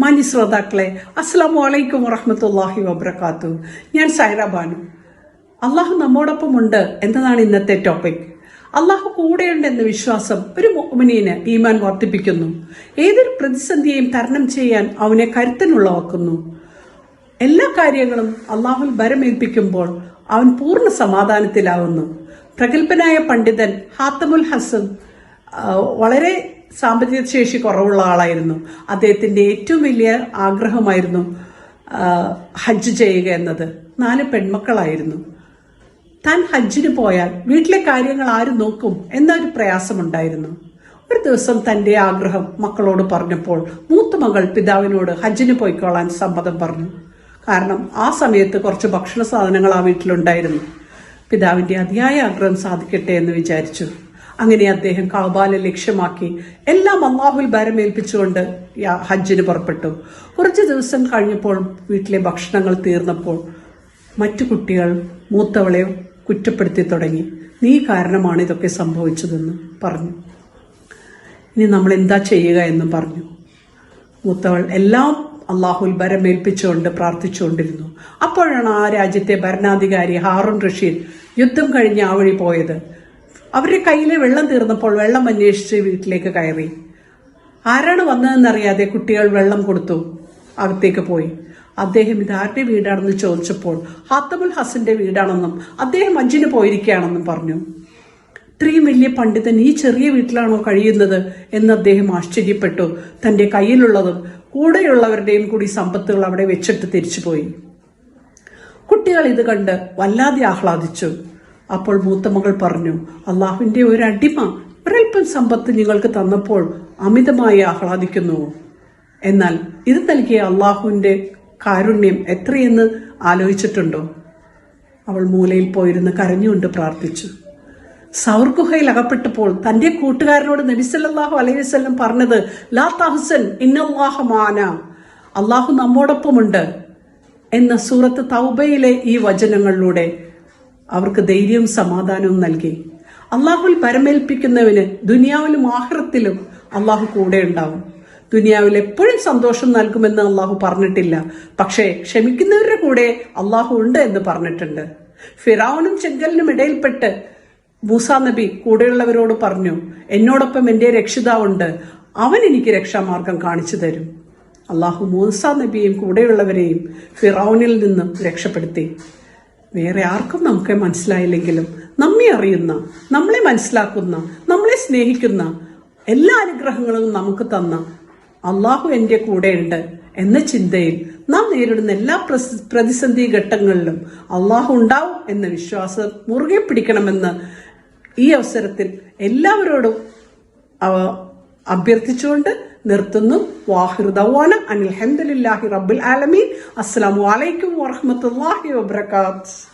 മാന്യ ശ്രോതാക്കളെ അസ്സാം വലൈക്കും വറഹമത്തല്ലാഹി വബർക്കാത്തു ഞാൻ സൈറ ബാനു. അള്ളാഹു നമ്മോടൊപ്പം ഉണ്ട് എന്നതാണ് ഇന്നത്തെ ടോപ്പിക് അള്ളാഹു കൂടെയുണ്ട് എന്ന വിശ്വാസം ഒരു മോമിനീന് ഈമാൻ വർദ്ധിപ്പിക്കുന്നു. ഏതൊരു പ്രതിസന്ധിയെയും തരണം ചെയ്യാൻ അവനെ കരുത്തനുള്ളവാക്കുന്നു എല്ലാ കാര്യങ്ങളും അള്ളാഹുൽ ഭരമേൽപ്പിക്കുമ്പോൾ അവൻ പൂർണ സമാധാനത്തിലാവുന്നു. പ്രഗത്ഭനായ പണ്ഡിതൻ ഹാത്തമുൽ ഹസൻ വളരെ സാമ്പത്തിക ശേഷി കുറവുള്ള ആളായിരുന്നു. അദ്ദേഹത്തിന്റെ ഏറ്റവും വലിയ ആഗ്രഹമായിരുന്നു ഹജ്ജ് ചെയ്യുക എന്നത്. നാല് പെൺമക്കളായിരുന്നു. താൻ ഹജ്ജിന് പോയാൽ വീട്ടിലെ കാര്യങ്ങൾ ആര് നോക്കും എന്നൊരു പ്രയാസമുണ്ടായിരുന്നു. ഒരു ദിവസം തന്റെ ആഗ്രഹം മക്കളോട് പറഞ്ഞപ്പോൾ മൂത്ത മകൾ പിതാവിനോട് ഹജ്ജിന് പോയിക്കോളാൻ സമ്മതം പറഞ്ഞു. കാരണം ആ സമയത്ത് കുറച്ച് ഭക്ഷണ സാധനങ്ങൾ ആ വീട്ടിലുണ്ടായിരുന്നു. പിതാവിന്റെ അതിയായ ആഗ്രഹം സാധിക്കട്ടെ എന്ന് വിചാരിച്ചു. അങ്ങനെ അദ്ദേഹം കാബാലെ ലക്ഷ്യമാക്കി എല്ലാം അള്ളാഹുൽ ഭാരമേൽപ്പിച്ചുകൊണ്ട് ഹജ്ജിന് പുറപ്പെട്ടു. കുറച്ച് ദിവസം കഴിഞ്ഞപ്പോൾ വീട്ടിലെ ഭക്ഷണങ്ങൾ തീർന്നപ്പോൾ മറ്റു കുട്ടികൾ മൂത്തവളെ കുറ്റപ്പെടുത്തി തുടങ്ങി. നീ കാരണമാണ് ഇതൊക്കെ സംഭവിച്ചതെന്ന് പറഞ്ഞു. ഇനി നമ്മൾ എന്താ ചെയ്യുക എന്നും പറഞ്ഞു. മൂത്തവൾ എല്ലാം അള്ളാഹുൽ ഭരമേൽപ്പിച്ചുകൊണ്ട് പ്രാർത്ഥിച്ചുകൊണ്ടിരുന്നു. അപ്പോഴാണ് ആ രാജ്യത്തെ ഭരണാധികാരി ഹാറൂൺ റഷീദ് യുദ്ധം കഴിഞ്ഞ് ആ വഴി പോയത്. അവരുടെ കയ്യിലെ വെള്ളം തീർന്നപ്പോൾ വെള്ളം അന്വേഷിച്ച് വീട്ടിലേക്ക് കയറി. ആരാണ് വന്നതെന്നറിയാതെ കുട്ടികൾ വെള്ളം കൊടുത്തു. അകത്തേക്ക് പോയി. അദ്ദേഹം ഇത് ആരുടെ വീടാണെന്ന് ചോദിച്ചപ്പോൾ ഹാത്തമുൽ ഹസന്റെ വീടാണെന്നും അദ്ദേഹം അഞ്ചിന് പോയിരിക്കുകയാണെന്നും പറഞ്ഞു. ഇത്രയും വലിയ പണ്ഡിതൻ ഈ ചെറിയ വീട്ടിലാണോ കഴിയുന്നത് എന്ന് അദ്ദേഹം ആശ്ചര്യപ്പെട്ടു. തന്റെ കയ്യിലുള്ളതും കൂടെയുള്ളവരുടെയും കൂടി സമ്പത്തുകൾ അവിടെ വെച്ചിട്ട് തിരിച്ചുപോയി. കുട്ടികൾ ഇത് കണ്ട് വല്ലാതെ ആഹ്ലാദിച്ചു. അപ്പോൾ മൂത്തമകൾ പറഞ്ഞു അള്ളാഹുവിന്റെ ഒരു അടിമ ഒരൽപ്പം സമ്പത്ത് നിങ്ങൾക്ക് തന്നപ്പോൾ അമിതമായി ആഹ്ലാദിക്കുന്നു. എന്നാൽ ഇത് നൽകിയ അള്ളാഹുവിന്റെ കാരുണ്യം എത്രയെന്ന് ആലോചിച്ചിട്ടുണ്ടോ? അവൾ മൂലയിൽ പോയിരുന്ന് കരഞ്ഞുകൊണ്ട് പ്രാർത്ഥിച്ചു. സൗർ ഗുഹയിൽ അകപ്പെട്ടപ്പോൾ തന്റെ കൂട്ടുകാരനോട് നബിസല്ലാഹു അലൈഹി വസ്ലം പറഞ്ഞത് ലാ തഹസൻ ഇന്നല്ലാഹ മാന. അള്ളാഹു നമ്മോടൊപ്പമുണ്ട്. എന്ന സൂറത്ത് തൗബയിലെ ഈ വചനങ്ങളിലൂടെ അവർക്ക് ധൈര്യവും സമാധാനവും നൽകി. അള്ളാഹുൽ പരമേൽപ്പിക്കുന്നവന് ദുനിയാവിലും ആഹ്റത്തിലും അള്ളാഹു കൂടെ ഉണ്ടാവും. ദുനിയാവിൽ എപ്പോഴും സന്തോഷം നൽകുമെന്ന് അള്ളാഹു പറഞ്ഞിട്ടില്ല. പക്ഷേ ക്ഷമിക്കുന്നവരുടെ കൂടെ അള്ളാഹു ഉണ്ട് എന്ന് പറഞ്ഞിട്ടുണ്ട്. ഫിറാവനും ചെങ്കലിനും ഇടയിൽപ്പെട്ട് മൂസാ നബി കൂടെയുള്ളവരോട് പറഞ്ഞു എന്നോടൊപ്പം എന്റെ രക്ഷിതാവുണ്ട്. അവൻ എനിക്ക് രക്ഷാമാർഗം കാണിച്ചു തരും. അള്ളാഹു മൂസാ നബിയെയും കൂടെയുള്ളവരെയും ഫിറൌനിൽ നിന്നും രക്ഷപ്പെടുത്തി. വേറെ ആർക്കും നമുക്ക് മനസ്സിലായില്ലെങ്കിലും നമ്മെ അറിയുന്ന നമ്മളെ മനസ്സിലാക്കുന്ന നമ്മളെ സ്നേഹിക്കുന്ന എല്ലാ അനുഗ്രഹങ്ങളും നമുക്ക് തന്ന അള്ളാഹു എന്റെ കൂടെയുണ്ട് എന്ന ചിന്തയിൽ നാം നേരിടുന്ന എല്ലാ പ്രതിസന്ധി ഘട്ടങ്ങളിലും അള്ളാഹു ഉണ്ടാവും എന്ന വിശ്വാസം മുറുകെ പിടിക്കണമെന്ന് ഈ അവസരത്തിൽ എല്ലാവരോടും അഭ്യർത്ഥിച്ചുകൊണ്ട് നിർത്തുന്നു. വാഹിർദവാന അനിൽ ഹംദുലില്ലാഹി റബ്ബുൽ ആലമീൻ. അസ്സലാമു അലൈക്കും വറഹ്മത്തുള്ളാഹി വബറകാത്ത്.